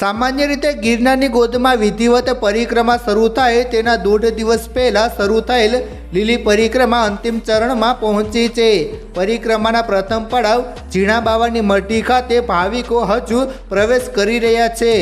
સામાન્ય રીતે ગિરનારની ગોદમાં વિધિવત પરિક્રમા શરૂ થાય તેના દોઢ દિવસ પહેલાં શરૂ થયેલ લીલી પરિક્રમા અંતિમ ચરણમાં પહોંચી છે. પરિક્રમાના પ્રથમ પડાવ ઝીણા બાવાની મઢી ખાતે ભાવિકો હજુ પ્રવેશ કરી રહ્યા છે.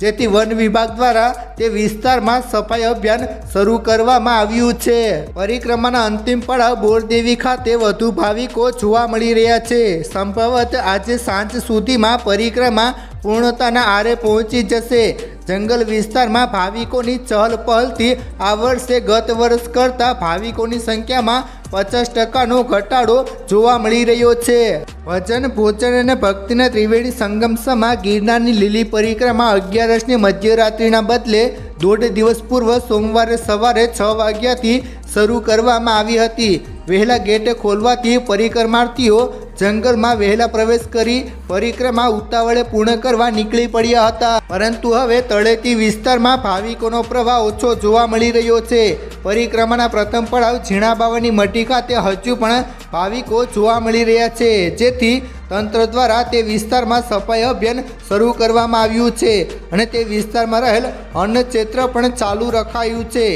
જેથી વન વિભાગ દ્વારા તે વિસ્તારમાં સફાઈ અભિયાન શરૂ કરવામાં આવ્યું છે. પરિક્રમાના અંતિમ પડાવ બોરદેવી ખાતે વધુ ભાવિકો જોવા મળી રહ્યા છે. સંભવત આજે સાંજ સુધીમાં પરિક્રમા પૂર્ણતાના આરે પહોંચી જશે. જંગલ વિસ્તારમાં ભાવિકોની ચહલ પહલથી આ વર્ષે ગત વર્ષ કરતાં ભાવિકોની સંખ્યામાં પચાસ ટકાનો ઘટાડો જોવા મળી રહ્યો છે. ભજન, ભોજન અને ભક્તિના ત્રિવેણી સંગમ સમા ગિરનારની લીલી પરિક્રમા અગિયારસની મધ્યરાત્રિના બદલે દોઢ દિવસ પૂર્વ સોમવારે સવારે છ વાગ્યાથી શરૂ કરવામાં આવી હતી. વહેલા ગેટ ખોલવાથી પરિક્રમાર્થીઓ જંગલમાં વહેલા પ્રવેશ કરી પરિક્રમા ઉતાવળે પૂર્ણ કરવા નીકળી પડ્યા હતા. પરંતુ હવે તળેટી વિસ્તારમાં ભાવિકોનો પ્રવાહ ઓછો જોવા મળી રહ્યો છે. પરિક્રમાના પ્રથમ પડાવ ઝીણાબાવાની મટી ખાતે હજુ પણ ભાવિકો જોવા મળી રહ્યા છે. જેથી તંત્ર દ્વારા તે વિસ્તારમાં સફાઈ અભિયાન શરૂ કરવામાં આવ્યું છે અને તે વિસ્તારમાં રહેલ અન્ન ક્ષેત્ર પણ ચાલુ રખાયું છે.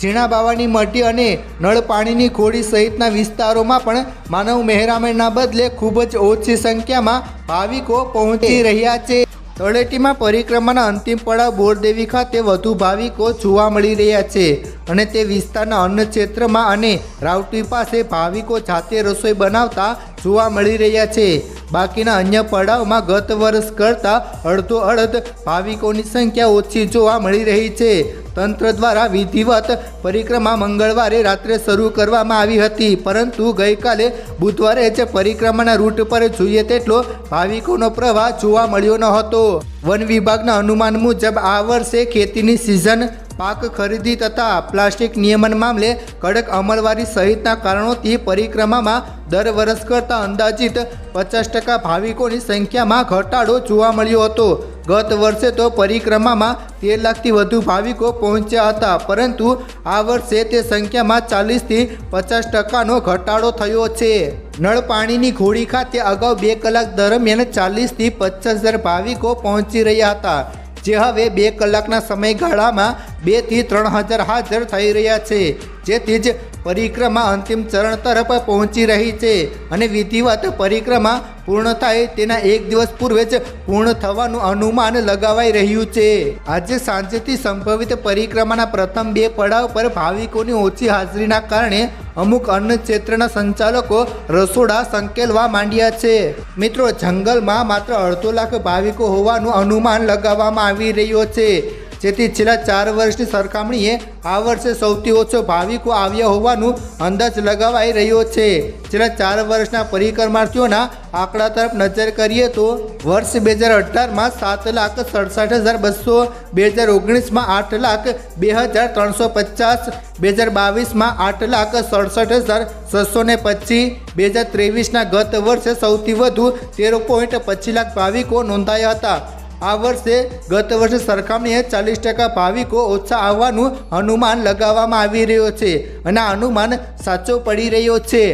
ઝીણા બાવાની મટી અને નળ પાણીની ખોડી સહિતના વિસ્તારોમાં પણ માનવ મહેરામણના બદલે ખૂબ જ ઓછી સંખ્યામાં ભાવિકો પહોંચી રહ્યા છે. તળેટીમાં પરિક્રમાના અંતિમ પડાવ બોરદેવી ખાતે વધુ ભાવિકો જોવા મળી રહ્યા છે અને તે વિસ્તારના અન્ન ક્ષેત્રમાં અને રાવટી પાસે ભાવિકો જાતે રસોઈ બનાવતા જોવા મળી રહ્યા છે. બાકીના અન્ય પડાવમાં ગત વર્ષ કરતાં અડધો અડધ ભાવિકોની સંખ્યા ઓછી જોવા મળી રહી છે. તંત્ર દ્વારા વિધિવત પરિક્રમા મંગળવારે રાત્રે શરૂ કરવામાં આવી હતી. પરંતુ ગઈકાલે બુધવારે જ પરિક્રમાના રૂટ પર જોઈએ તેટલો ભાવિકોનો પ્રવાહ જોવા મળ્યો ન હતો. વન વિભાગના અનુમાન મુજબ આ વર્ષે ખેતીની સિઝન પાક ખરીદી તથા પ્લાસ્ટિક નિયમન મામલે કડક અમલવારી સહિતના કારણોથી પરિક્રમામાં દર વર્ષ કરતાં અંદાજિત પચાસ ટકા ભાવિકોની સંખ્યામાં ઘટાડો જોવા મળ્યો હતો. ગત વર્ષે તો પરિક્રમામાં તેર લાખથી વધુ ભાવિકો પહોંચ્યા હતા, પરંતુ આ વર્ષે તે સંખ્યામાં ચાલીસથી પચાસ ટકાનો ઘટાડો થયો છે. નળ પાણીની ઘોડી ખાતે અગાઉ બે કલાક દરમિયાન ચાલીસથી પચાસ હજાર ભાવિકો પહોંચી રહ્યા હતા, જે હવે બે કલાકના સમયગાળામાં બેથી ત્રણ હજાર હાજર થઈ રહ્યા છે, જેથી જ પરિક્રમા અંતિમ ચરણ તરફ પહોંચી રહી છે અને વિધિવત પરિક્રમા પૂર્ણ થાય તેના એક દિવસ પૂર્વે જ પૂર્ણ થવાનું અનુમાન લગાવાઈ રહ્યું છે. આજે સાંજેથી સંભવિત પરિક્રમાના પ્રથમ બે પડાવ પર ભાવિકોની ઓછી હાજરીના કારણે અમુક અન્ન ક્ષેત્રના સંચાલકો રસોડા સંકેલવા માંડ્યા છે. મિત્રો, જંગલમાં માત્ર અડધો લાખ ભાવિકો હોવાનું અનુમાન લગાવવામાં આવી રહ્યો છે. જેથી છેલ્લા ચાર વર્ષની સરખામણીએ આ વર્ષે સૌથી ઓછો ભાવિકો આવ્યા હોવાનું અંદાજ લગાવાઈ રહ્યો છે. છેલ્લા ચાર વર્ષના પરિક્રમાર્થીઓના આંકડા તરફ નજર કરીએ તો વર્ષ બે હજાર અઢારમાં સાત લાખ સડસઠ હજાર બસો, બે હજાર ઓગણીસમાં આઠ લાખ બે હજાર ત્રણસો પચાસ, બે હજાર બાવીસમાં આઠ લાખ સડસઠ હજાર છસો ને પચીસ, બે હજાર ત્રેવીસના ગત વર્ષે સૌથી વધુ તેર પોઈન્ટ પચીસ લાખ ભાવિકો નોંધાયા હતા. આ વર્ષે ગત વર્ષે સરખામણીએ ચાલીસ ટકા ભાવિકો ઓછા આવવાનું અનુમાન લગાવવામાં આવી રહ્યો છે. અને આ અનુમાન સાચો પડી રહ્યો છે.